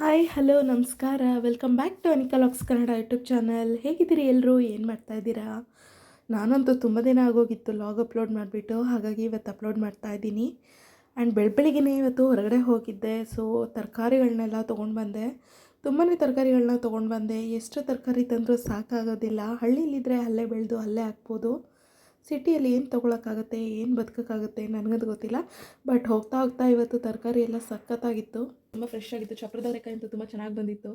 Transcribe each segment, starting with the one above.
Hi, hello, ನಮಸ್ಕಾರ. Welcome back to ಅನಿಕಲಾಕ್ಸ್ Kannada YouTube channel ಹೇಗಿದ್ದೀರಿ ಎಲ್ಲರೂ ಏನು ಮಾಡ್ತಾ ಇದ್ದೀರಾ? ನಾನಂತೂ ತುಂಬ ದಿನ ಆಗೋಗಿತ್ತು ಲಾಗ್ ಅಪ್ಲೋಡ್ ಮಾಡಿಬಿಟ್ಟು, ಹಾಗಾಗಿ ಇವತ್ತು ಅಪ್ಲೋಡ್ ಮಾಡ್ತಾ ಇದ್ದೀನಿ. ಆ್ಯಂಡ್ ಬೆಳಬೆಳಿಗ್ಗೆ ಇವತ್ತು ಹೊರಗಡೆ ಹೋಗಿದ್ದೆ. ಸೊ ತರಕಾರಿಗಳನ್ನೆಲ್ಲ ತೊಗೊಂಡು ಬಂದೆ. ತುಂಬಾ ತರಕಾರಿಗಳನ್ನ ತೊಗೊಂಡು ಬಂದೆ. ಎಷ್ಟು ತರಕಾರಿ ತಂದರೂ ಸಾಕಾಗೋದಿಲ್ಲ. ಹಳ್ಳಿಲಿದ್ದರೆ ಅಲ್ಲೇ ಬೆಳೆದು ಅಲ್ಲೇ ಹಾಕ್ಬೋದು. ಸಿಟಿಯಲ್ಲಿ ಏನು ತೊಗೊಳಕ್ಕಾಗತ್ತೆ, ಏನು ಬದುಕೋಕ್ಕಾಗುತ್ತೆ ನನಗದು ಗೊತ್ತಿಲ್ಲ. ಬಟ್ ಹೋಗ್ತಾ ಹೋಗ್ತಾ ಇವತ್ತು ತರಕಾರಿ ಎಲ್ಲ ಸಖತ್ತಾಗಿತ್ತು. ತುಂಬ ಫ್ರೆಶ್ ಆಗಿತ್ತು. ಚಪ್ರದವರೆಕಾಯಿ ಅಂತೂ ತುಂಬ ಚೆನ್ನಾಗಿ ಬಂದಿತ್ತು.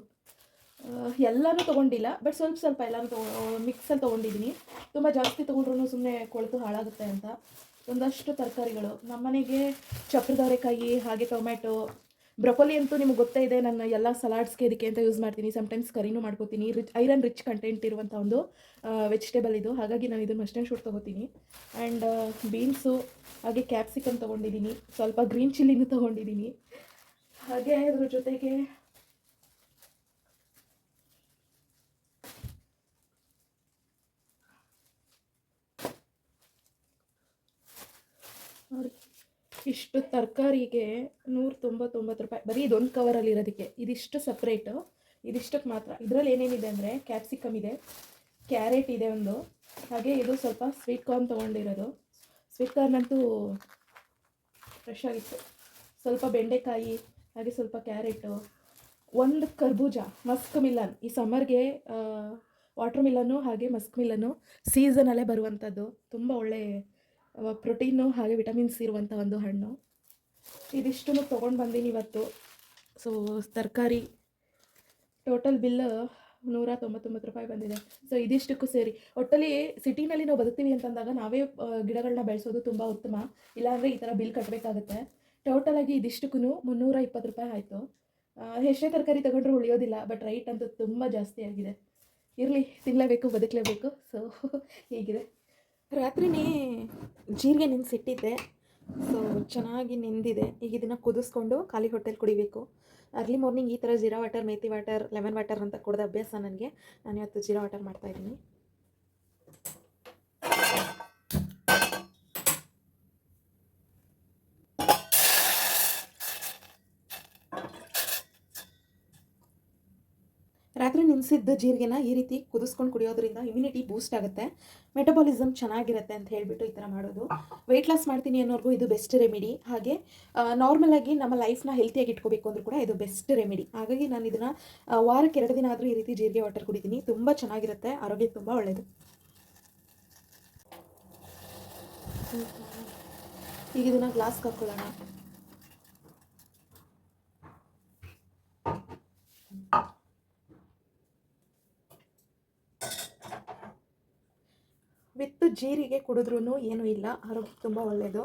ಎಲ್ಲನೂ ತೊಗೊಂಡಿಲ್ಲ. ಬಟ್ ಸ್ವಲ್ಪ ಸ್ವಲ್ಪ ಎಲ್ಲನೂ ತೊಗೊ ಮಿಕ್ಸಲ್ಲಿ ತೊಗೊಂಡಿದ್ದೀನಿ. ತುಂಬ ಜಾಸ್ತಿ ತೊಗೊಂಡ್ರು ಸುಮ್ಮನೆ ಕೊಳೆತು ಹಾಳಾಗುತ್ತೆ ಅಂತ. ಒಂದಷ್ಟು ತರಕಾರಿಗಳು. ನಮ್ಮನೆಗೆ ಚಪ್ರದವರೆಕಾಯಿ, ಹಾಗೆ ಟೊಮ್ಯಾಟೊ ಬ್ರೊಕೊಲಿ ಅಂತೂ ನಿಮ್ಗೆ ಗೊತ್ತೇ ಇದೆ ನಾನು ಎಲ್ಲ ಸಲಾಡ್ಸ್ಗೆ ಇದಕ್ಕೆ ಅಂತ ಯೂಸ್ ಮಾಡ್ತೀನಿ. ಸಮ್ಟೈಮ್ಸ್ ಕರಿನೂ ಮಾಡ್ಕೋತೀನಿ. ರಿಚ್ ಐರನ್ ರಿಚ್ ಕಂಟೆಂಟ್ ಇರುವಂಥ ಒಂದು ವೆಜಿಟೇಬಲ್ ಇದು. ಹಾಗಾಗಿ ನಾನು ಇದನ್ನು ಅಷ್ಟೇ ಶೂಟ್ ತೊಗೋತೀನಿ. ಆ್ಯಂಡ್ ಬೀನ್ಸು ಹಾಗೆ ಕ್ಯಾಪ್ಸಿಕಮ್ ತೊಗೊಂಡಿದ್ದೀನಿ ಸ್ವಲ್ಪ ಗ್ರೀನ್ ಚಿಲ್ಲಿನೂ ತೊಗೊಂಡಿದ್ದೀನಿ ಹಾಗೆ ಅದ್ರ ಜೊತೆಗೆ ಇಷ್ಟು ತರಕಾರಿಗೆ ನೂರ ತೊಂಬತ್ತೊಂಬತ್ತು ರೂಪಾಯಿ, ಬರೀ ಇದೊಂದು ಕವರಲ್ಲಿ ಇರೋದಕ್ಕೆ. ಇದಿಷ್ಟು ಸಪ್ರೇಟು ಇದಿಷ್ಟಕ್ಕೆ ಮಾತ್ರ. ಇದರಲ್ಲಿ ಏನೇನಿದೆ ಅಂದರೆ ಕ್ಯಾಪ್ಸಿಕಮ್ ಇದೆ ಕ್ಯಾರೆಟ್ ಇದೆ ಒಂದು. ಹಾಗೆ ಇದು ಸ್ವಲ್ಪ ಸ್ವೀಟ್ ಕಾರ್ನ್ ತೊಗೊಂಡಿರೋದು. ಸ್ವೀಟ್ ಕಾರ್ನ್ ಅಂತೂ ಫ್ರೆಶ್ ಆಗಿತ್ತು. ಸ್ವಲ್ಪ ಬೆಂಡೆಕಾಯಿ, ಹಾಗೆ ಸ್ವಲ್ಪ ಕ್ಯಾರೆಟು ಒಂದು ಕರ್ಬೂಜ ಮಸ್ಕ್ ಮಿಲನ್ ಈ ಸಮ್ಮರ್ಗೆ ವಾಟರ್ ಮಿಲನ್ನು ಹಾಗೆ ಮಸ್ಕ್ ಮಿಲನ್ನು ಸೀಸನಲ್ಲೇ ಬರುವಂಥದ್ದು ತುಂಬ ಒಳ್ಳೆ ಪ್ರೋಟೀನು ಹಾಗೆ ವಿಟಮಿನ್ಸ್ ಇರುವಂಥ ಒಂದು ಹಣ್ಣು. ಇದಿಷ್ಟನ್ನು ತೊಗೊಂಡು ಬಂದೀನಿ ಇವತ್ತು. ಸೊ ತರಕಾರಿ ಟೋಟಲ್ ಬಿಲ್ ನೂರ ತೊಂಬತ್ತೊಂಬತ್ತು ರೂಪಾಯಿ ಬಂದಿದೆ. ಸೊ ಇದಿಷ್ಟಕ್ಕೂ ಸೇರಿ. ಒಟ್ಟಲ್ಲಿ ಸಿಟಿನಲ್ಲಿ ನಾವು ಬದುಕ್ತೀವಿ ಅಂತಂದಾಗ ನಾವೇ ಗಿಡಗಳನ್ನ ಬೆಳೆಸೋದು ತುಂಬ ಉತ್ತಮ. ಇಲ್ಲಾಂದರೆ ಈ ಥರ ಬಿಲ್ ಕಟ್ಟಬೇಕಾಗುತ್ತೆ ಟೋಟಲಾಗಿ ಇದಿಷ್ಟಕ್ಕೂ ಮುನ್ನೂರ ಇಪ್ಪತ್ತು ರೂಪಾಯಿ ಆಯಿತು. ಎಷ್ಟೇ ತರಕಾರಿ ತಗೊಂಡ್ರೂ ಉಳಿಯೋದಿಲ್ಲ ಬಟ್ ರೈಟ್ ಅಂತೂ ತುಂಬ ಜಾಸ್ತಿ ಆಗಿದೆ. ಇರಲಿ ತಿನ್ನಲೇಬೇಕು ಬದುಕಲೇಬೇಕು. ಸೊ ಹೀಗಿದೆ. ರಾತ್ರಿನೇ ಜೀರಿಗೆ ನೆನೆಸಿಟ್ಟಿದ್ದೆ. ಸೊ ಚೆನ್ನಾಗಿ ನೆಂದಿದೆ. ಈಗ ಇದನ್ನು ಕುದಿಸ್ಕೊಂಡು ಖಾಲಿ ಹೊಟ್ಟೆಲಿ ಕುಡಿಬೇಕು. ಅರ್ಲಿ ಮಾರ್ನಿಂಗ್ ಈ ಥರ jeera water, methi water lemon water ಅಂತ ಕುಡ್ದ ಅಭ್ಯಾಸ ನನಗೆ. ನಾನು ಇವತ್ತು ಜೀರಾ ವಾಟರ್ ಮಾಡ್ತಾಯಿದ್ದೀನಿ ರಾತ್ರಿ ನೆನೆಸಿದ್ದ ಜೀರಿಗೆನ ಈ ರೀತಿ ಕುದಿಸ್ಕೊಂಡು ಕುಡಿಯೋದ್ರಿಂದ ಇಮ್ಯುನಿಟಿ ಬೂಸ್ಟ್ ಆಗುತ್ತೆ. ಮೆಟಬಾಲಿಸಮ್ ಚೆನ್ನಾಗಿರುತ್ತೆ ಅಂತ ಹೇಳಿಬಿಟ್ಟು ಈ ಥರ ಮಾಡೋದು. ವೆಯ್ಟ್ ಲಾಸ್ ಮಾಡ್ತೀನಿ ಅನ್ನೋರ್ಗೂ ಇದು ಬೆಸ್ಟ್ ರೆಮಿಡಿ ಹಾಗೆ ನಾರ್ಮಲ್ ಆಗಿ ನಮ್ಮ ಲೈಫ್ನ ಹೆಲ್ತಿಯಾಗಿ ಇಟ್ಕೋಬೇಕು ಅಂದ್ರೂ ಕೂಡ ಇದು ಬೆಸ್ಟ್ ರೆಮಿಡಿ ಹಾಗಾಗಿ ನಾನು ಇದನ್ನು ವಾರಕ್ಕೆ ಎರಡು ದಿನ ಆದರೂ ಈ ರೀತಿ ಜೀರಿಗೆ ವಾಟರ್ ಕುಡಿತೀನಿ. ತುಂಬ ಚೆನ್ನಾಗಿರುತ್ತೆ. ಆರೋಗ್ಯಕ್ಕೆ ತುಂಬ ಒಳ್ಳೆಯದು ಈಗ ಇದನ್ನು ಗ್ಲಾಸ್ಗೆ ಹಾಕ್ಕೊಳ್ಳೋಣ ವಿತ್ ಜೀರಿಗೆ ಕುಡಿದ್ರೂ ಏನೂ ಇಲ್ಲ. ಆರೋಗ್ಯಕ್ಕೆ ತುಂಬ ಒಳ್ಳೆಯದು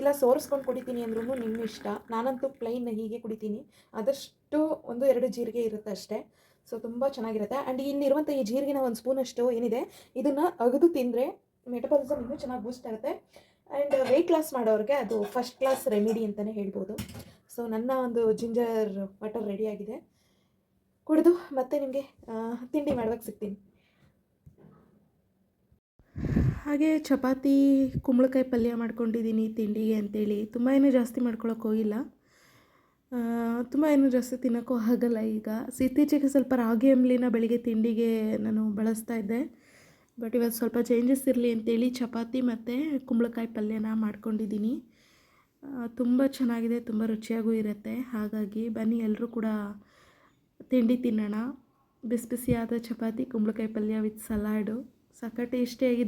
ಇಲ್ಲ, ಸೋರಿಸ್ಕೊಂಡು ಕುಡಿತೀನಿ ಅಂದ್ರೂ ನಿಮ್ಮ ಇಷ್ಟ. ನಾನಂತೂ ಪ್ಲೈನ್ ಹೀಗೆ ಕುಡಿತೀನಿ. ಆದಷ್ಟು ಒಂದು ಎರಡು ಜೀರಿಗೆ ಇರುತ್ತೆ ಅಷ್ಟೇ. ಸೊ ತುಂಬ ಚೆನ್ನಾಗಿರುತ್ತೆ. ಆ್ಯಂಡ್ ಇಲ್ಲಿರುವಂಥ ಈ ಜೀರಿಗೆನ ಒಂದು ಸ್ಪೂನಷ್ಟು ಏನಿದೆ, ಇದನ್ನು ಅಗದು ತಿಂದರೆ ಮೆಟಬಾಲಿಸಮ್ ಇನ್ನೂ ಚೆನ್ನಾಗಿ ಬೂಸ್ಟ್ ಆಗುತ್ತೆ. ಆ್ಯಂಡ್ ವೆಯ್ಟ್ ಲಾಸ್ ಮಾಡೋರಿಗೆ ಅದು ಫಸ್ಟ್ ಕ್ಲಾಸ್ ರೆಮಿಡಿ ಅಂತಲೇ ಹೇಳ್ಬೋದು. ಸೊ ನನ್ನ ಒಂದು ಜಿಂಜರ್ ವಾಟರ್ ರೆಡಿಯಾಗಿದೆ ಕುಡಿದು ಮತ್ತೆ ನಿಮಗೆ ತಿಂಡಿ ಮಾಡೋಕ್ಕೆ ಸಿಗ್ತೀನಿ. ಹಾಗೆ ಚಪಾತಿ, ಕುಂಬಳಕಾಯಿ ಪಲ್ಯ ಮಾಡ್ಕೊಂಡಿದ್ದೀನಿ ತಿಂಡಿಗೆ ಅಂತೇಳಿ. ತುಂಬ ಏನೂ ಜಾಸ್ತಿ ಮಾಡ್ಕೊಳಕ್ಕೆ ಹೋಗಿಲ್ಲ. ತುಂಬ ಏನೂ ಜಾಸ್ತಿ ತಿನ್ನೋಕ್ಕೂ ಆಗಲ್ಲ ಈಗ. ಇತ್ತೀಚೆಗೆ ಸ್ವಲ್ಪ ರಾಗಿ ಅಂಬ್ಲಿನ ಬೆಳಿಗ್ಗೆ ತಿಂಡಿಗೆ ನಾನು ಬಳಸ್ತಾ ಇದ್ದೆ. ಬಟ್ ಇವತ್ತು ಸ್ವಲ್ಪ ಚೇಂಜಸ್ ಇರಲಿ ಅಂತೇಳಿ ಚಪಾತಿ ಮತ್ತು ಕುಂಬಳಕಾಯಿ ಪಲ್ಯನ ಮಾಡ್ಕೊಂಡಿದ್ದೀನಿ. ತುಂಬ ಚೆನ್ನಾಗಿದೆ, ತುಂಬ ರುಚಿಯಾಗೂ ಇರುತ್ತೆ. ಹಾಗಾಗಿ ಬನ್ನಿ ಎಲ್ಲರೂ ಕೂಡ ತಿಂಡಿ ತಿನ್ನೋಣ. ಬಿಸಿ ಬಿಸಿಯಾದ ಚಪಾತಿ, ಕುಂಬಳಕಾಯಿ ಪಲ್ಯ ವಿತ್ ಸಲಾಡು. ಸಕ್ಕ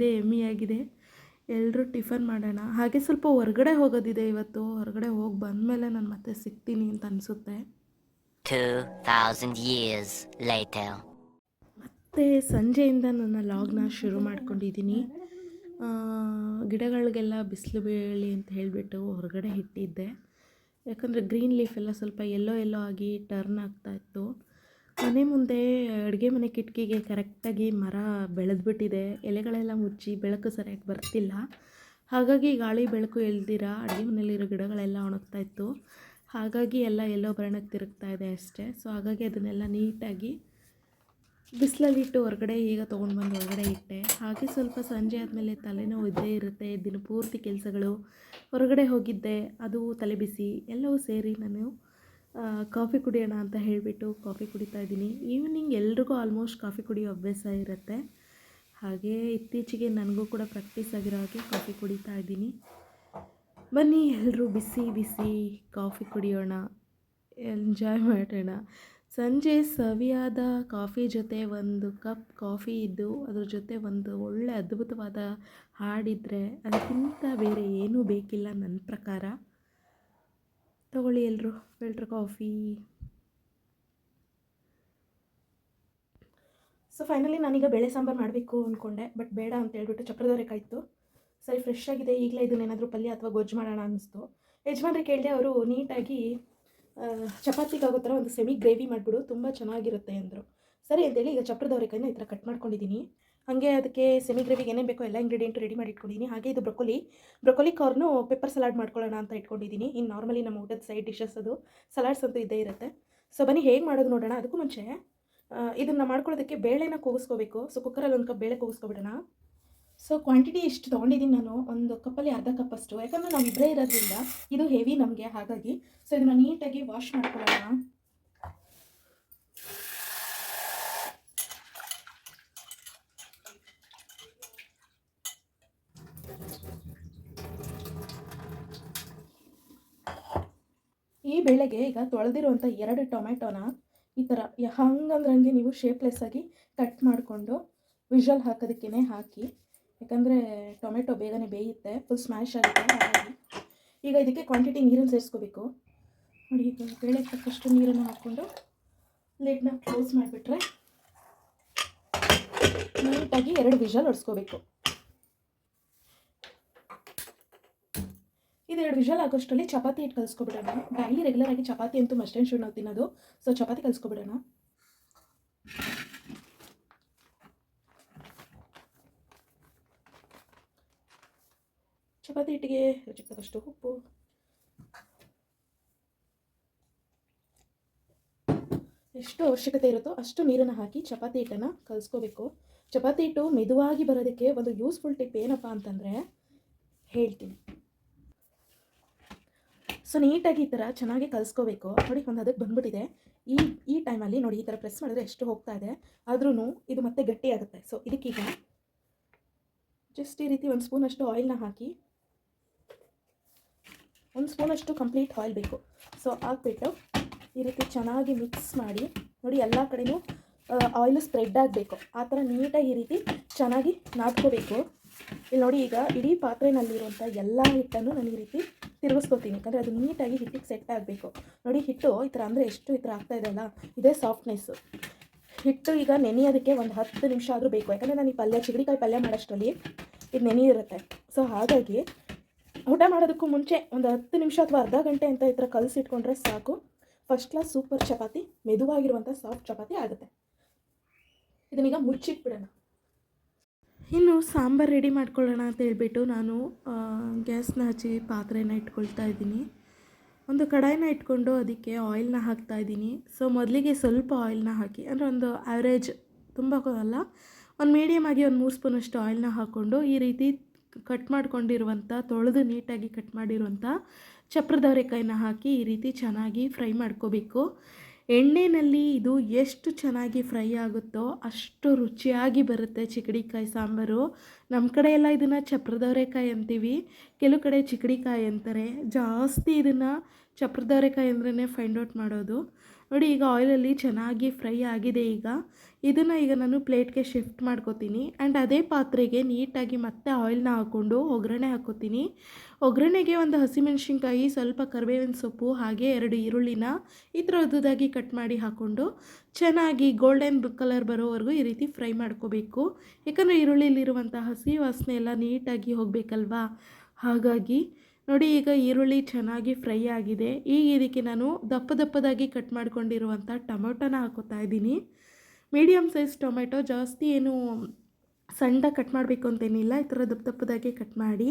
ಎಮ್ಮಿ ಆಗಿದೆ ಎಲ್ಲರೂ ಟಿಫನ್ ಮಾಡೋಣ. ಹಾಗೆ ಸ್ವಲ್ಪ ಹೊರಗಡೆ ಹೋಗೋದಿದೆ ಇವತ್ತು. ಹೊರಗಡೆ ಹೋಗಿ ಬಂದಮೇಲೆ ನಾನು ಮತ್ತೆ ಸಿಗ್ತೀನಿ ಅಂತ ಅನಿಸುತ್ತೆ. 2,000 years later. ಮತ್ತು ಸಂಜೆಯಿಂದ ನನ್ನ ಲಾಗ್ನ ಶುರು ಮಾಡ್ಕೊಂಡಿದ್ದೀನಿ. ಗಿಡಗಳಿಗೆಲ್ಲ ಬಿಸಿಲು ಬೀಳಿ ಅಂತ ಹೇಳಿಬಿಟ್ಟು ಹೊರಗಡೆ ಇಟ್ಟಿದ್ದೆ. ಯಾಕಂದರೆ ಗ್ರೀನ್ ಲೀಫ್ ಎಲ್ಲ ಸ್ವಲ್ಪ ಎಲ್ಲೋ ಎಲ್ಲೋ ಆಗಿ ಟರ್ನ್ ಆಗ್ತಾ ಇತ್ತು. ಮನೆ ಮುಂದೆ ಅಡುಗೆ ಮನೆ ಕಿಟಕಿಗೆ ಕರೆಕ್ಟಾಗಿ ಮರ ಬೆಳೆದ್ಬಿಟ್ಟಿದೆ. ಎಲೆಗಳೆಲ್ಲ ಮುಚ್ಚಿ ಬೆಳಕು ಸರಿಯಾಗಿ ಬರ್ತಿಲ್ಲ. ಹಾಗಾಗಿ ಗಾಳಿ ಬೆಳಕು ಎಳ್ದಿರ ಅಡುಗೆ ಮನೆಯಲ್ಲಿರೋ ಗಿಡಗಳೆಲ್ಲ ಒಣಗ್ತಾ ಇತ್ತು. ಹಾಗಾಗಿ ಎಲ್ಲ ಎಲ್ಲೋ ಬರಣಕ್ಕೆ ತಿರುಗ್ತಾ ಇದೆ ಅಷ್ಟೇ. ಸೊ ಹಾಗಾಗಿ ಅದನ್ನೆಲ್ಲ ನೀಟಾಗಿ ಬಿಸಿಲಲ್ಲಿಟ್ಟು ಹೊರಗಡೆ ಈಗ ತೊಗೊಂಡು ಬಂದು ಹೊರಗಡೆ ಇಟ್ಟೆ. ಹಾಗೆ ಸ್ವಲ್ಪ ಸಂಜೆ ಆದಮೇಲೆ ತಲೆನೋವು ಇದ್ದೇ ಇರುತ್ತೆ. ದಿನ ಪೂರ್ತಿ ಕೆಲಸಗಳು. ಹೊರಗಡೆ ಹೋಗಿದ್ದೆ. ಅದು ತಲೆ ಬಿಸಿ. ಎಲ್ಲವೂ ಸೇರಿ ನಾನು ಕಾಫಿ ಕುಡಿಯೋಣ ಅಂತ ಹೇಳಿಬಿಟ್ಟು ಕಾಫಿ ಕುಡಿತಾ ಇದ್ದೀನಿ. ಈವ್ನಿಂಗ್ ಎಲ್ರಿಗೂ ಆಲ್ಮೋಸ್ಟ್ ಕಾಫಿ ಕುಡಿಯೋ ಅಭ್ಯಾಸ ಇರುತ್ತೆ. ಹಾಗೆ ಇತ್ತೀಚೆಗೆ ನನಗೂ ಕೂಡ ಪ್ರಾಕ್ಟೀಸ್ ಆಗಿರೋ ಹಾಗೆ ಕಾಫಿ ಕುಡಿತಾ ಇದ್ದೀನಿ. ಬನ್ನಿ ಎಲ್ಲರೂ ಬಿಸಿ ಬಿಸಿ ಕಾಫಿ ಕುಡಿಯೋಣ ಎಂಜಾಯ್ ಮಾಡೋಣ. ಸಂಜೆ ಸವಿಯಾದ ಕಾಫಿ ಜೊತೆ ಒಂದು ಕಪ್ ಕಾಫಿ ಇದ್ದು ಅದ್ರ ಜೊತೆ ಒಂದು ಒಳ್ಳೆ ಅದ್ಭುತವಾದ ಹಾಡಿದ್ರೆ ಅದಕ್ಕಿಂತ ಬೇರೆ ಏನೂ ಬೇಕಿಲ್ಲ ನನ್ನ ಪ್ರಕಾರ. ತಗೊಳ್ಳಿ ಎಲ್ಲರೂ ಫಿಲ್ಟ್ರ್ ಕಾಫಿ. ಸೊ ಫೈನಲಿ ನಾನೀಗ ಬೇಳೆ ಸಾಂಬಾರು ಮಾಡಬೇಕು ಅಂದ್ಕೊಂಡೆ ಬಟ್ ಬೇಡ ಅಂತ ಹೇಳ್ಬಿಟ್ಟು ಚಕ್ರದವರೆ ಕಾಯ್ತು ಸರಿ ಫ್ರೆಶ್ ಆಗಿದೆ, ಈಗಲೇ ಇದನ್ನೇನಾದರೂ ಪಲ್ಯ ಅಥವಾ ಗೊಜ್ಜು ಮಾಡೋಣ ಅನ್ನಿಸ್ತು. ಯಜಮಾನ್ರಿಗೆ ಕೇಳಿದೆ, ಅವರು ನೀಟಾಗಿ ಚಪಾತಿಗಾಗೋ ಥರ ಒಂದು ಸೆಮಿ ಗ್ರೇವಿ ಮಾಡಿಬಿಡು, ತುಂಬ ಚೆನ್ನಾಗಿರುತ್ತೆ ಅಂದರು. ಸರಿ ಅಂತೇಳಿ ಈಗ ಚಪ್ರದವರೆ ಕೈನ ಈ ಥರ ಕಟ್ ಮಾಡ್ಕೊಂಡಿದ್ದೀನಿ. ಹಾಗೆ ಅದಕ್ಕೆ ಸೆಮಿ ಗ್ರೇವಿಗೆ ಏನೇನು ಬೇಕೋ ಎಲ್ಲ ಇಂಗ್ರೀಡಿಯೆಂಟ್ ರೆಡಿ ಮಾಡಿ ಇಟ್ಕೊಂಡಿದ್ದೀನಿ ಹಾಗೆ ಇದು broccoli. Broccoli corn pepper salad ಮಾಡ್ಕೊಳ್ಳೋಣ ಅಂತ ಇಟ್ಕೊಂಡಿದ್ದೀನಿ ಇನ್ನು ನಾರ್ಮಲಿ ನಮ್ಮ ಊಟದ ಸೈಡ್ ಡಿಶಸ್ ಅದು. ಸಲಾಡ್ಸ್ ಅಂತೂ ಇದ್ದೇ ಇರುತ್ತೆ. ಸೊ ಬನ್ನಿ ಹೇಗೆ ಮಾಡೋದು ನೋಡೋಣ. ಅದಕ್ಕೂ ಮುಂಚೆ ಇದನ್ನು ಮಾಡ್ಕೊಳ್ಳೋದಕ್ಕೆ ಬೇಳೆನ ಕೂಗಿಸ್ಕೋಬೇಕು. ಸೊ ಕುಕ್ಕರಲ್ಲಿ ಒಂದು ಕಪ್ ಬೇಳೆ ಕೂಗಿಸ್ಕೊಬಿಡೋಣ. ಸೊ ಕ್ವಾಂಟಿಟಿ ಇಷ್ಟು ತೊಗೊಂಡಿದ್ದೀನಿ ನಾನು. ಒಂದು ಕಪ್ಪಲ್ಲಿ ಅರ್ಧ ಕಪ್ಪಷ್ಟು ಯಾಕಂದರೆ ನಾವು ಇಬ್ಬರೇ ಇರೋದ್ರಿಂದ ಇದು ಹೆವಿ ನಮಗೆ ಹಾಗಾಗಿ. ಸೊ ಇದನ್ನು ನೀಟಾಗಿ ವಾಶ್ ಮಾಡ್ಕೊಳ್ಳೋಣ ಈ ಬೇಳೆಗೆ ಈಗ ತೊಳೆದಿರುವಂಥ ಎರಡು ಟೊಮೆಟೊನ ಈ ಥರ ಹಂಗಂದ್ರಂಗೆ ಹಂಗಂದ್ರೆ ಹಂಗೆ ನೀವು ಶೇಪ್ಲೆಸ್ ಆಗಿ ಕಟ್ ಮಾಡಿಕೊಂಡು ವಿಷಲ್ ಹಾಕೋದಕ್ಕೇ ಹಾಕಿ. ಯಾಕಂದರೆ ಟೊಮೆಟೊ ಬೇಗನೆ ಬೇಯುತ್ತೆ ಫುಲ್ ಸ್ಮ್ಯಾಶ್ ಆಗುತ್ತೆ ಈಗ ಇದಕ್ಕೆ ಕ್ವಾಂಟಿಟಿ ನೀರನ್ನು ಸೇರಿಸ್ಕೋಬೇಕು. ನೋಡಿ, ಈಗ ಬೇಳೆ ತಕ್ಕಷ್ಟು ನೀರನ್ನು ಹಾಕ್ಕೊಂಡು ಲಿಡ್ನ ಕ್ಲೋಸ್ ಮಾಡಿಬಿಟ್ರೆ ನೀಟಾಗಿ ಎರಡು ವಿಷಲ್ ಹೊಡ್ಸ್ಕೋಬೇಕು ಇದೆರಡು ವಿಷಲ್ ಆಗೋಷ್ಟರಲ್ಲಿ ಚಪಾತಿ ಹಿಟ್ಟು ಕಲಿಸ್ಕೊಬಿಡೋಣ. ಡೈಲಿ ರೆಗ್ಯುಲರ್ ಆಗಿ ಚಪಾತಿ ಅಂತೂ ಮಸ್ಟ್ ಶೂ ನಾವು ತಿನ್ನೋದು. ಸೊ ಚಪಾತಿ ಕಲಿಸ್ಕೊಬಿಡೋಣ. ಚಪಾತಿ ಹಿಟ್ಟಿಗೆ ರುಚಿಗೆ ಉಪ್ಪು. ಎಷ್ಟು ಅವಶ್ಯಕತೆ ಇರುತ್ತೋ ಅಷ್ಟು ನೀರನ್ನು ಹಾಕಿ ಚಪಾತಿ ಹಿಟ್ಟನ್ನು ಕಲಿಸ್ಕೋಬೇಕು. ಚಪಾತಿ ಹಿಟ್ಟು ಮೆದುವಾಗಿ ಬರೋದಕ್ಕೆ ಒಂದು ಯೂಸ್ಫುಲ್ ಟಿಪ್ ಏನಪ್ಪ ಅಂತಂದರೆ ಹೇಳ್ತೀನಿ. ಸೊ ನೀಟಾಗಿ ಈ ಥರ ಚೆನ್ನಾಗಿ ಕಲಿಸ್ಕೋಬೇಕು. ನೋಡಿ, ಒಂದು ಅದಕ್ಕೆ ಬಂದ್ಬಿಟ್ಟಿದೆ. ಈ ಈ ಟೈಮಲ್ಲಿ ನೋಡಿ, ಈ ಥರ ಪ್ರೆಸ್ ಮಾಡಿದ್ರೆ ಎಷ್ಟು ಹೋಗ್ತಾ ಇದೆ. ಆದ್ರೂ ಇದು ಮತ್ತೆ ಗಟ್ಟಿ ಆಗುತ್ತೆ. ಸೊ ಇದಕ್ಕೀಗ ಜಸ್ಟ್ ಈ ರೀತಿ ಒಂದು ಸ್ಪೂನಷ್ಟು ಆಯಿಲ್ನ ಹಾಕಿ, ಒಂದು ಸ್ಪೂನಷ್ಟು ಕಂಪ್ಲೀಟ್ ಆಯಿಲ್ ಬೇಕು. ಸೊ ಹಾಕ್ಬಿಟ್ಟು ಈ ರೀತಿ ಚೆನ್ನಾಗಿ ಮಿಕ್ಸ್ ಮಾಡಿ, ನೋಡಿ ಎಲ್ಲ ಕಡೆಯೂ ಆಯಿಲು ಸ್ಪ್ರೆಡ್ ಆಗಬೇಕು. ಆ ಥರ ನೀಟಾಗಿ ಈ ರೀತಿ ಚೆನ್ನಾಗಿ ನಾದ್ಕೋಬೇಕು. ಇಲ್ಲಿ ನೋಡಿ, ಈಗ ಇಡೀ ಪಾತ್ರೆಯಲ್ಲಿರುವಂಥ ಎಲ್ಲ ಹಿಟ್ಟನ್ನು ನಾನು ಈ ರೀತಿ ತಿರುಗಿಸ್ಕೊತೀನಿ. ಯಾಕಂದರೆ ಅದು ನೀಟಾಗಿ ಹಿಟ್ಟಿಗೆ ಸೆಟ್ ಆಗಬೇಕು. ನೋಡಿ ಹಿಟ್ಟು ಈ ಥರ ಅಂದರೆ ಎಷ್ಟು ಈ ಥರ ಆಗ್ತಾ ಇದೆಯಲ್ಲ ಇದೇ ಸಾಫ್ಟ್ನೆಸ್ಸು ಹಿಟ್ಟು ಈಗ ನೆನೆಯೋದಕ್ಕೆ ಒಂದು ಹತ್ತು ನಿಮಿಷ ಆದರೂ ಬೇಕು. ಯಾಕಂದರೆ ನಾನು ಈ ಪಲ್ಯ, ಚಿಗಡಿಕಾಯಿ ಪಲ್ಯ ಮಾಡೋಷ್ಟರಲ್ಲಿ ಇದು ನೆನೆಯಿರುತ್ತೆ. ಸೊ ಹಾಗಾಗಿ ಊಟ ಮಾಡೋದಕ್ಕೂ ಮುಂಚೆ ಒಂದು ಹತ್ತು ನಿಮಿಷ ಅಥವಾ ಅರ್ಧ ಗಂಟೆ ಅಂತ ಈ ಥರ ಕಲಸಿಟ್ಕೊಂಡ್ರೆ ಸಾಕು. ಫಸ್ಟ್ ಕ್ಲಾಸ್ ಸೂಪರ್ ಚಪಾತಿ, ಮೆದುವಾಗಿರುವಂಥ ಸಾಫ್ಟ್ ಚಪಾತಿ ಆಗುತ್ತೆ. ಇದನ್ನೀಗ ಮುಚ್ಚಿಟ್ಬಿಡೋಣ. ಇನ್ನು ಸಾಂಬಾರು ರೆಡಿ ಮಾಡ್ಕೊಳ್ಳೋಣ ಅಂತ ಹೇಳ್ಬಿಟ್ಟು ನಾನು ಗ್ಯಾಸ್ನ ಹಚ್ಚಿ ಪಾತ್ರೆನ ಇಟ್ಕೊಳ್ತಾ ಇದ್ದೀನಿ. ಒಂದು ಕಡಾಯಿನ ಇಟ್ಕೊಂಡು ಅದಕ್ಕೆ ಆಯಿಲ್ನ ಹಾಕ್ತಾ ಇದ್ದೀನಿ. ಸೊ ಮೊದಲಿಗೆ ಸ್ವಲ್ಪ ಆಯಿಲ್ನ ಹಾಕಿ, ಅಂದರೆ ಒಂದು ಆ್ಯಾವ್ರೇಜ್ ತುಂಬ ಅಲ್ಲ, ಒಂದು ಮೀಡಿಯಮ್ ಆಗಿ ಒಂದು ಮೂರು ಸ್ಪೂನಷ್ಟು ಆಯಿಲ್ನ ಹಾಕ್ಕೊಂಡು ಈ ರೀತಿ ಕಟ್ ಮಾಡ್ಕೊಂಡಿರುವಂಥ ತೊಳೆದು ನೀಟಾಗಿ ಕಟ್ ಮಾಡಿರುವಂಥ ಚಪ್ರದವರೆಕಾಯಿನ ಹಾಕಿ ಈ ರೀತಿ ಚೆನ್ನಾಗಿ ಫ್ರೈ ಮಾಡ್ಕೋಬೇಕು. ಎಣ್ಣೆಯಲ್ಲಿ ಇದು ಎಷ್ಟು ಚೆನ್ನಾಗಿ ಫ್ರೈ ಆಗುತ್ತೋ ಅಷ್ಟು ರುಚಿಯಾಗಿ ಬರುತ್ತೆ ಚಿಕಡಿಕಾಯಿ ಸಾಂಬಾರು. ನಮ್ಮ ಕಡೆ ಎಲ್ಲ ಇದನ್ನು ಚಪ್ರದವರೆಕಾಯಿ ಅಂತೀವಿ. ಕೆಲವು ಕಡೆ ಚಿಕಡಿಕಾಯಿ ಅಂತಾರೆ. ಜಾಸ್ತಿ ಇದನ್ನು ಚಪ್ರದವರೆಕಾಯಿ ಅಂದ್ರೇ ಫೈಂಡ್ ಔಟ್ ಮಾಡೋದು. ನೋಡಿ, ಈಗ ಆಯಿಲಲ್ಲಿ ಚೆನ್ನಾಗಿ ಫ್ರೈ ಆಗಿದೆ ಈಗ. ಇದನ್ನು ಈಗ ನಾನು ಪ್ಲೇಟ್ಗೆ ಶಿಫ್ಟ್ ಮಾಡ್ಕೋತೀನಿ. ಆ್ಯಂಡ್ ಅದೇ ಪಾತ್ರೆಗೆ ನೀಟಾಗಿ ಮತ್ತೆ ಆಯಿಲ್ನ ಹಾಕ್ಕೊಂಡು ಒಗ್ಗರಣೆ ಹಾಕ್ಕೋತೀನಿ ಒಗ್ಗರಣೆಗೆ ಒಂದು ಹಸಿಮೆಣಸಿನ್ಕಾಯಿ, ಸ್ವಲ್ಪ ಕರಿಬೇವಿನ ಸೊಪ್ಪು, ಹಾಗೆ ಎರಡು ಈರುಳ್ಳಿನ ಈ ಥರ ಉದ್ದುದಾಗಿ ಕಟ್ ಮಾಡಿ ಹಾಕ್ಕೊಂಡು ಚೆನ್ನಾಗಿ ಗೋಲ್ಡನ್ ಕಲರ್ ಬರೋವರೆಗೂ ಈ ರೀತಿ ಫ್ರೈ ಮಾಡ್ಕೋಬೇಕು. ಯಾಕಂದರೆ ಈರುಳ್ಳಿಲಿರುವಂಥ ಹಸಿ ವಾಸನೆ ಎಲ್ಲ ನೀಟಾಗಿ ಹೋಗಬೇಕಲ್ವಾ? ಹಾಗಾಗಿ ನೋಡಿ, ಈಗ ಈರುಳ್ಳಿ ಚೆನ್ನಾಗಿ ಫ್ರೈ ಆಗಿದೆ. ಈಗ ಇದಕ್ಕೆ ನಾನು ದಪ್ಪ ದಪ್ಪದಾಗಿ ಕಟ್ ಮಾಡ್ಕೊಂಡಿರುವಂಥ ಟೊಮೆಟೊನ ಹಾಕೋತಾ ಇದ್ದೀನಿ. ಮೀಡಿಯಮ್ ಸೈಜ್ ಟೊಮೆಟೊ, ಜಾಸ್ತಿ ಏನು ಸಣ್ಣ ಕಟ್ ಮಾಡಬೇಕು ಅಂತೇನಿಲ್ಲ, ಈ ಥರ ದಪ್ಪ ದಪ್ಪದಾಗಿ ಕಟ್ ಮಾಡಿ.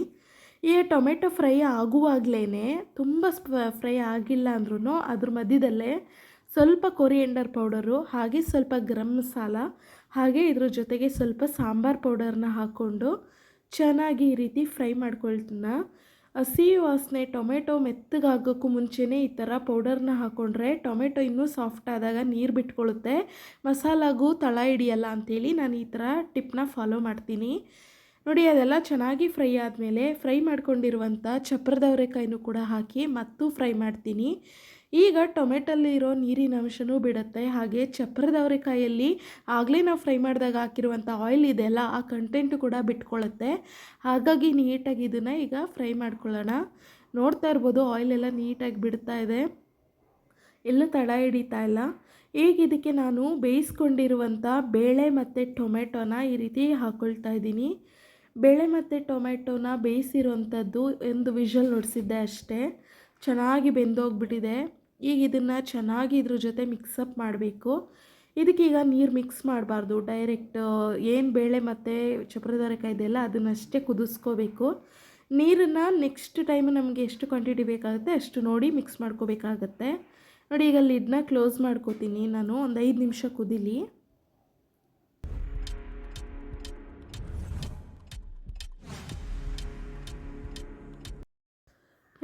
ಈ ಟೊಮೆಟೊ ಫ್ರೈ ಆಗುವಾಗಲೇ ತುಂಬ ಫ್ರೈ ಆಗಿಲ್ಲ ಅಂದ್ರೂ ಅದ್ರ ಮಧ್ಯದಲ್ಲೇ ಸ್ವಲ್ಪ ಕೊರಿಯಂಡರ್ ಪೌಡರು, ಹಾಗೆ ಸ್ವಲ್ಪ ಗರಂ ಮಸಾಲ, ಹಾಗೆ ಇದ್ರ ಜೊತೆಗೆ ಸ್ವಲ್ಪ ಸಾಂಬಾರ್ ಪೌಡರ್ನ ಹಾಕ್ಕೊಂಡು ಚೆನ್ನಾಗಿ ಈ ರೀತಿ ಫ್ರೈ ಮಾಡ್ಕೊಳ್ತೀನ. ಹಸಿ ವಾಸನೆ, ಟೊಮೆಟೊ ಮೆತ್ತಗಾಗೋಕ್ಕೂ ಮುಂಚೆನೇ ಈ ಥರ ಪೌಡರ್ನ ಹಾಕ್ಕೊಂಡ್ರೆ ಟೊಮೆಟೊ ಇನ್ನೂ ಸಾಫ್ಟ್ ಆದಾಗ ನೀರು ಬಿಟ್ಕೊಳ್ಳುತ್ತೆ ಮಸಾಲಾಗೂ ತಳ ಹಿಡಿಯಲ್ಲ ಅಂಥೇಳಿ ನಾನು ಈ ಥರ ಟಿಪ್ನ ಫಾಲೋ ಮಾಡ್ತೀನಿ. ನೋಡಿ, ಅದೆಲ್ಲ ಚೆನ್ನಾಗಿ ಫ್ರೈ ಆದಮೇಲೆ ಫ್ರೈ ಮಾಡ್ಕೊಂಡಿರುವಂಥ ಚಪ್ರದವರೆಕಾಯಿನೂ ಕೂಡ ಹಾಕಿ ಮತ್ತು ಫ್ರೈ ಮಾಡ್ತೀನಿ. ಈಗ ಟೊಮೆಟೊಲ್ಲಿರೋ ನೀರಿನ ಅಂಶನೂ ಬಿಡುತ್ತೆ. ಹಾಗೆ ಚಪ್ರದವರೆಕಾಯಲ್ಲಿ ಆಗಲೇ ನಾವು ಫ್ರೈ ಮಾಡಿದಾಗ ಹಾಕಿರುವಂಥ ಆಯಿಲ್ ಇದೆಯಲ್ಲ ಆ ಕಂಟೆಂಟು ಕೂಡ ಬಿಟ್ಕೊಳ್ಳುತ್ತೆ ಹಾಗಾಗಿ ನೀಟಾಗಿ ಇದನ್ನು ಈಗ ಫ್ರೈ ಮಾಡ್ಕೊಳ್ಳೋಣ. ನೋಡ್ತಾ ಇರ್ಬೋದು, ಆಯಿಲ್ ಎಲ್ಲ ನೀಟಾಗಿ ಬಿಡ್ತಾ ಇದೆ. ಎಲ್ಲೂ ತಡ ಹಿಡಿತಾ ಇಲ್ಲ. ಈಗ ಇದಕ್ಕೆ ನಾನು ಬೇಯಿಸ್ಕೊಂಡಿರುವಂಥ ಬೇಳೆ ಮತ್ತು ಟೊಮೆಟೊನ ಈ ರೀತಿ ಹಾಕ್ಕೊಳ್ತಾ ಇದ್ದೀನಿ. ಬೇಳೆ ಮತ್ತು ಟೊಮೆಟೊನ ಬೇಯಿಸಿರುವಂಥದ್ದು ಒಂದು ವಿಷಲ್ ನೋಡಿಸಿದ್ದೆ ಅಷ್ಟೇ. ಚೆನ್ನಾಗಿ ಬೆಂದೋಗ್ಬಿಟ್ಟಿದೆ. ಈಗ ಇದನ್ನು ಚೆನ್ನಾಗಿ ಇದ್ರ ಜೊತೆ ಮಿಕ್ಸಪ್ ಮಾಡಬೇಕು. ಇದಕ್ಕೀಗ ನೀರು ಮಿಕ್ಸ್ ಮಾಡಬಾರ್ದು. ಡೈರೆಕ್ಟ್ ಏನು ಬೇಳೆ ಮತ್ತು ಚಪ್ರದವರೆಕಾಯಿ ಇದೆಯಲ್ಲ ಅದನ್ನಷ್ಟೇ ಕುದಿಸ್ಕೋಬೇಕು. ನೀರನ್ನು ನೆಕ್ಸ್ಟ್ ಟೈಮ್ ನಮಗೆ ಎಷ್ಟು ಕ್ವಾಂಟಿಟಿ ಬೇಕಾಗುತ್ತೆ ಅಷ್ಟು ನೋಡಿ ಮಿಕ್ಸ್ ಮಾಡ್ಕೋಬೇಕಾಗತ್ತೆ. ನೋಡಿ ಈಗ ಲಿಡ್ನ ಕ್ಲೋಸ್ ಮಾಡ್ಕೋತೀನಿ ನಾನು, ಒಂದು ಐದು ನಿಮಿಷ ಕುದೀಲಿ.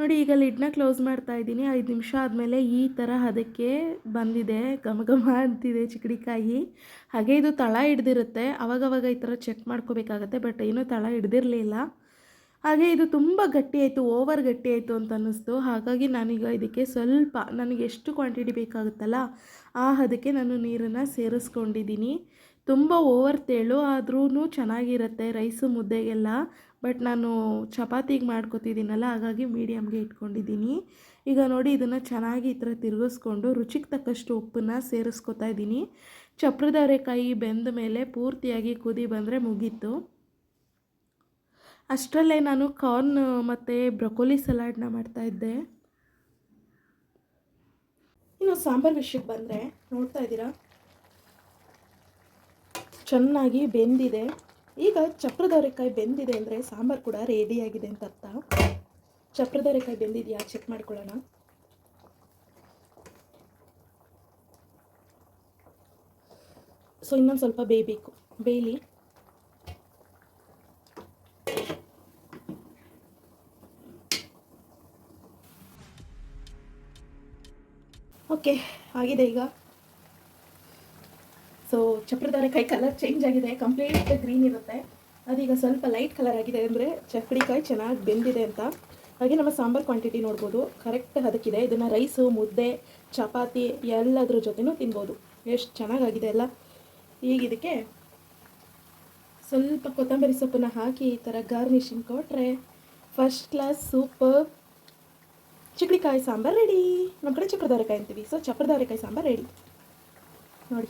ನೋಡಿ, ಈಗ ಲಿಡ್ನ ಕ್ಲೋಸ್ ಮಾಡ್ತಾ ಇದ್ದೀನಿ. ಐದು ನಿಮಿಷ ಆದಮೇಲೆ ಈ ಥರ ಅದಕ್ಕೆ ಬಂದಿದೆ. ಘಮ ಘಮ ಅಂತಿದೆ ಚಿಕಡಿಕಾಯಿ. ಹಾಗೆ ಇದು ತಳ ಹಿಡ್ದಿರುತ್ತೆ. ಆವಾಗವಾಗ ಈ ಥರ ಚೆಕ್ ಮಾಡ್ಕೋಬೇಕಾಗತ್ತೆ ಬಟ್ ಏನೂ ತಳ ಹಿಡ್ದಿರಲಿಲ್ಲ. ಹಾಗೆ ಇದು ತುಂಬ ಗಟ್ಟಿ ಆಯಿತು ಓವರ್ ಗಟ್ಟಿ ಆಯಿತು ಅಂತ ಅನ್ನಿಸ್ತು. ಹಾಗಾಗಿ ನಾನೀಗ ಇದಕ್ಕೆ ಸ್ವಲ್ಪ ನನಗೆ ಎಷ್ಟು ಕ್ವಾಂಟಿಟಿ ಬೇಕಾಗುತ್ತಲ್ಲ, ಆ ಅದಕ್ಕೆ ನಾನು ನೀರನ್ನು ಸೇರಿಸ್ಕೊಂಡಿದ್ದೀನಿ. ತುಂಬ ಓವರ್ ತೇಳು ಆದ್ರೂ ಚೆನ್ನಾಗಿರುತ್ತೆ ರೈಸು ಮುದ್ದೆಗೆಲ್ಲ. ಬಟ್ ನಾನು ಚಪಾತಿಗೆ ಮಾಡ್ಕೊತಿದ್ದೀನಲ್ಲ, ಹಾಗಾಗಿ ಮೀಡಿಯಮ್ಗೆ ಇಟ್ಕೊಂಡಿದ್ದೀನಿ. ಈಗ ನೋಡಿ ಇದನ್ನು ಚೆನ್ನಾಗಿ ಈ ಥರ ತಿರುಗಿಸ್ಕೊಂಡು ರುಚಿಗೆ ತಕ್ಕಷ್ಟು ಉಪ್ಪನ್ನು ಸೇರಿಸ್ಕೊತಾ ಇದ್ದೀನಿ. ಚಪ್ರದವರೆಕಾಯಿ ಬೆಂದ ಮೇಲೆ ಪೂರ್ತಿಯಾಗಿ ಕುದಿ ಬಂದರೆ ಮುಗೀತು. ಅಷ್ಟರಲ್ಲೇ ನಾನು ಕಾರ್ನ್, ಮತ್ತು ಬ್ರೊಕೊಲಿ ಸಲಾಡ್ನ ಮಾಡ್ತಾಯಿದ್ದೆ ಇನ್ನು ಸಾಂಬಾರು ವಿಷಯಕ್ಕೆ ಬಂದರೆ ನೋಡ್ತಾ ಇದ್ದೀರಾ? ಚೆನ್ನಾಗಿ ಬೆಂದಿದೆ. ಈಗ ಚಪ್ರದವರೆಕಾಯಿ ಬೆಂದಿದೆ ಅಂದರೆ ಸಾಂಬಾರು ಕೂಡ ರೆಡಿಯಾಗಿದೆ ಅಂತ ಅರ್ಥ. ಚಪ್ರದವರೆಕಾಯಿ ಬೆಂದಿದೆಯಾ? ಚೆಕ್ ಮಾಡ್ಕೊಳ್ಳೋಣ. ಸೊ ಇನ್ನೊಂದು ಸ್ವಲ್ಪ ಬೇಯಬೇಕು. ಬೇಯಲಿ. ಓಕೆ, ಆಗಿದೆ ಈಗ. ಸೊ ಕೈ ಕಲರ್ ಚೇಂಜ್ ಆಗಿದೆ ಕಂಪ್ಲೀಟ್ ಗ್ರೀನ್ ಇರುತ್ತೆ. ಅದೀಗ ಸ್ವಲ್ಪ ಲೈಟ್ ಕಲರ್ ಆಗಿದೆ ಅಂದರೆ ಚಪ್ಪಡಿಕಾಯಿ ಚೆನ್ನಾಗಿ ಬೆಂದಿದೆ ಅಂತ. ಹಾಗೆ ನಮ್ಮ ಸಾಂಬಾರ್ ಕ್ವಾಂಟಿಟಿ ನೋಡ್ಬೋದು. ಕರೆಕ್ಟ್ ಅದಕ್ಕಿದೆ ಇದನ್ನು ರೈಸು ಮುದ್ದೆ, ಚಪಾತಿ ಎಲ್ಲದ್ರ ಜೊತೆನೂ ತಿನ್ಬೋದು. ಎಷ್ಟು ಚೆನ್ನಾಗಾಗಿದೆ ಅಲ್ಲ. ಈಗ ಇದಕ್ಕೆ ಸ್ವಲ್ಪ ಕೊತ್ತಂಬರಿ ಸೊಪ್ಪನ್ನು ಹಾಕಿ ಈ ಥರ ಗಾರ್ನಿಷಿಂಗ್ ಕೊಟ್ಟರೆ ಫಸ್ಟ್ ಕ್ಲಾಸ್ ಸೂಪರ್ ಚಿಕ್ಕಡಿಕಾಯಿ ಸಾಂಬಾರು ರೆಡಿ ನಮ್ಮ ಕಡೆ ಚಪ್ರದವರೆಕಾಯಿ ಅಂತೀವಿ. ಸೊ ಚಪ್ರದವರೆಕಾಯಿ ಸಾಂಬಾರು ರೆಡಿ ನೋಡಿ.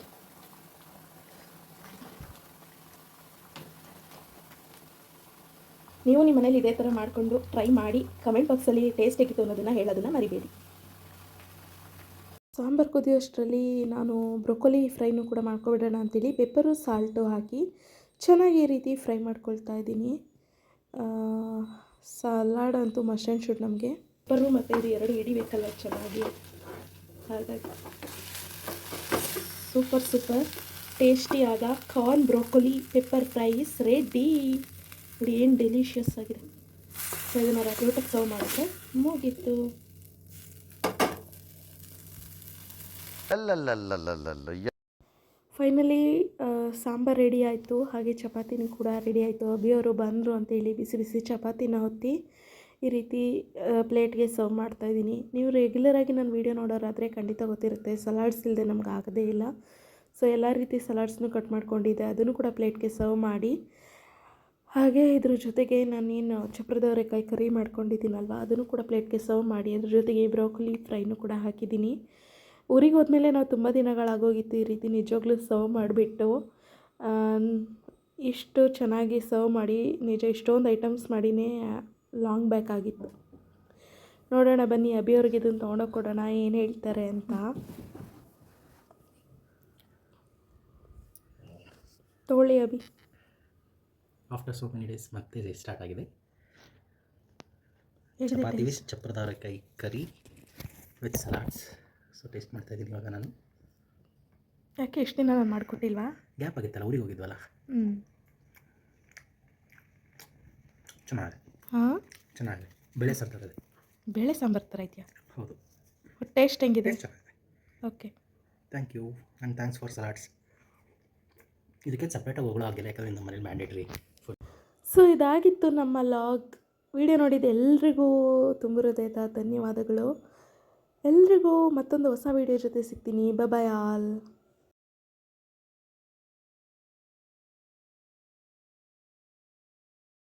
ನೀವು ನಿಮ್ಮ ಮನೇಲಿ ಇದೇ ಥರ ಮಾಡಿಕೊಂಡು ಟ್ರೈ ಮಾಡಿ ಕಮೆಂಟ್ ಬಾಕ್ಸಲ್ಲಿ ಟೇಸ್ಟ್ ಹೇಗಿತ್ತು ಅನ್ನೋದನ್ನು ಹೇಳೋದನ್ನು ಮರಿಬೇಡಿ. ಸಾಂಬಾರು ಕುದಿಯೋಷ್ಟರಲ್ಲಿ ನಾನು ಬ್ರೊಕೊಲಿ ಫ್ರೈನೂ ಕೂಡ ಮಾಡ್ಕೊಬಿಡೋಣ ಅಂತೇಳಿ ಪೆಪ್ಪರು ಸಾಲ್ಟು ಹಾಕಿ ಚೆನ್ನಾಗಿ ಈ ರೀತಿ ಫ್ರೈ ಮಾಡ್ಕೊಳ್ತಾ ಇದ್ದೀನಿ. ಸಲಾಡ್ ಅಂತೂ ಮಸ್ಟ್ ಆ್ಯಂಡ್ ಶುಡ್ ನಮಗೆ. ಪೆಪ್ಪರು ಮತ್ತು ಇದು ಎರಡು ಹಿಡಿಬೇಕಲ್ಲ ಚೆನ್ನಾಗಿ ಹಾಗಾಗಿ super super ಟೇಸ್ಟಿಯಾದ corn broccoli pepper fries ready ನೋಡಿ ಏನು ಡೆಲಿಷಿಯಸ್ ಆಗಿದೆ. ಸೊ ಇದನ್ನು ರಾತ್ರಿ ಊಟಕ್ಕೆ ಸರ್ವ್ ಮಾಡಿದ್ರೆ ಮುಗೀತು. ಫೈನಲಿ ಸಾಂಬಾರು ರೆಡಿ ಆಯಿತು. ಹಾಗೆ ಚಪಾತಿನೂ ಕೂಡ ರೆಡಿ ಆಯಿತು. ಅಭಿಯವರು ಬಂದರು ಅಂತೇಳಿ ಬಿಸಿ ಬಿಸಿ ಚಪಾತಿನ ಹೊತ್ತಿ ಈ ರೀತಿ ಪ್ಲೇಟ್ಗೆ ಸರ್ವ್ ಮಾಡ್ತಾಯಿದ್ದೀನಿ ನೀವು ರೆಗ್ಯುಲರಾಗಿ ನನ್ನ ವೀಡಿಯೋ ನೋಡೋರಾದರೆ ಖಂಡಿತ ಗೊತ್ತಿರುತ್ತೆ. ಸಲಾಡ್ಸ್ ಇಲ್ಲದೆ ನಮ್ಗೆ ಆಗದೇ ಇಲ್ಲ. ಸೊ ಎಲ್ಲ ರೀತಿ ಸಲಾಡ್ಸ್ನು ಕಟ್ ಮಾಡ್ಕೊಂಡಿದ್ದೆ. ಅದನ್ನು ಕೂಡ ಪ್ಲೇಟ್ಗೆ ಸರ್ವ್ ಮಾಡಿ. ಹಾಗೆ ಇದ್ರ ಜೊತೆಗೆ ನಾನೇನು ಚಪ್ರದವರೆಕಾಯಿ ಕರಿ ಮಾಡ್ಕೊಂಡಿದ್ದೀನಲ್ವ, ಅದನ್ನು ಕೂಡ ಪ್ಲೇಟ್ಗೆ ಸರ್ವ್ ಮಾಡಿ. ಅದ್ರ ಜೊತೆಗೆ ಬ್ರೋಕೊಲಿ ಫ್ರೈನು ಕೂಡ ಹಾಕಿದ್ದೀನಿ. ಊರಿಗೆ ಹೋದ್ಮೇಲೆ ನಾವು ತುಂಬ ದಿನಗಳಾಗೋಗಿತ್ತು ಈ ರೀತಿ ನಿಜವಾಗ್ಲೂ ಸರ್ವ್ ಮಾಡಿಬಿಟ್ಟು. ಇಷ್ಟು ಚೆನ್ನಾಗಿ ಸರ್ವ್ ಮಾಡಿ, ನಿಜ ಇಷ್ಟೊಂದು ಐಟಮ್ಸ್ ಮಾಡಿನೇ ಲಾಂಗ್ ಬ್ಯಾಕ್ ಆಗಿತ್ತು. ನೋಡೋಣ ಬನ್ನಿ ಅಭಿಯವ್ರಿಗೆ ಇದನ್ನು ತೊಗೊಂಡೋಗಿ ಕೊಡೋಣ ಏನು ಹೇಳ್ತಾರೆ ಅಂತ. ತೊಗೊಳ್ಳಿ ಅಭಿ. ಆಫ್ಟರ್ ಸೋ ಮೆನಿ ಡೇಸ್ ಮತ್ತೆ ಸ್ಟಾರ್ಟ್ ಆಗಿದೆ. Chapati with ಚಪ್ರದವರೆಕಾಯಿ curry with salads so taste ಮಾಡ್ತಾ ಇದ್ದೀನಿ ಇವಾಗ ನಾನು. ಯಾಕೆ ಎಷ್ಟು ದಿನ ನಾನು ಮಾಡಿಕೊಟ್ಟಿಲ್ವಾ? ಗ್ಯಾಪ್ ಆಗಿತ್ತಲ್ಲ ಊರಿಗೆ ಹೋಗಿದ್ವಲ್ಲ? ಹ್ಞೂ ಚೆನ್ನಾಗಿದೆ. ಹಾಂ? ಚೆನ್ನಾಗಿದೆ. ಬೇಳೆ ಸಾಂಬಾರು ಇದೆ ಬೇಳೆ ಸಾಂಬಾರು ಥರ ಇದೆಯಾ? ಹೌದು. ಟೇಸ್ಟ್ ಹೆಂಗಿದೆ? ಚೆನ್ನಾಗಿದೆ. Okay thank you and thanks for salads ಇದಕ್ಕೆ ಸಪ್ರೇಟಾಗಿ ಹೋಗೋ ಆಗಿಲ್ಲ ಯಾಕಂದರೆ ನಮ್ಮ ಮನೇಲಿ ಮ್ಯಾಂಡೇಟ್ರಿ ಫುಡ್ ಸೊ ಇದಾಗಿತ್ತು ನಮ್ಮ ಲಾಗ್ ವಿಡಿಯೋ ನೋಡಿದ ಎಲ್ರಿಗೂ ತುಂಬ ಹೃದಯದ ಧನ್ಯವಾದಗಳು. ಎಲ್ರಿಗೂ ಮತ್ತೊಂದು ಹೊಸ ವಿಡಿಯೋ ಜೊತೆ ಸಿಗ್ತೀನಿ. Bye-bye all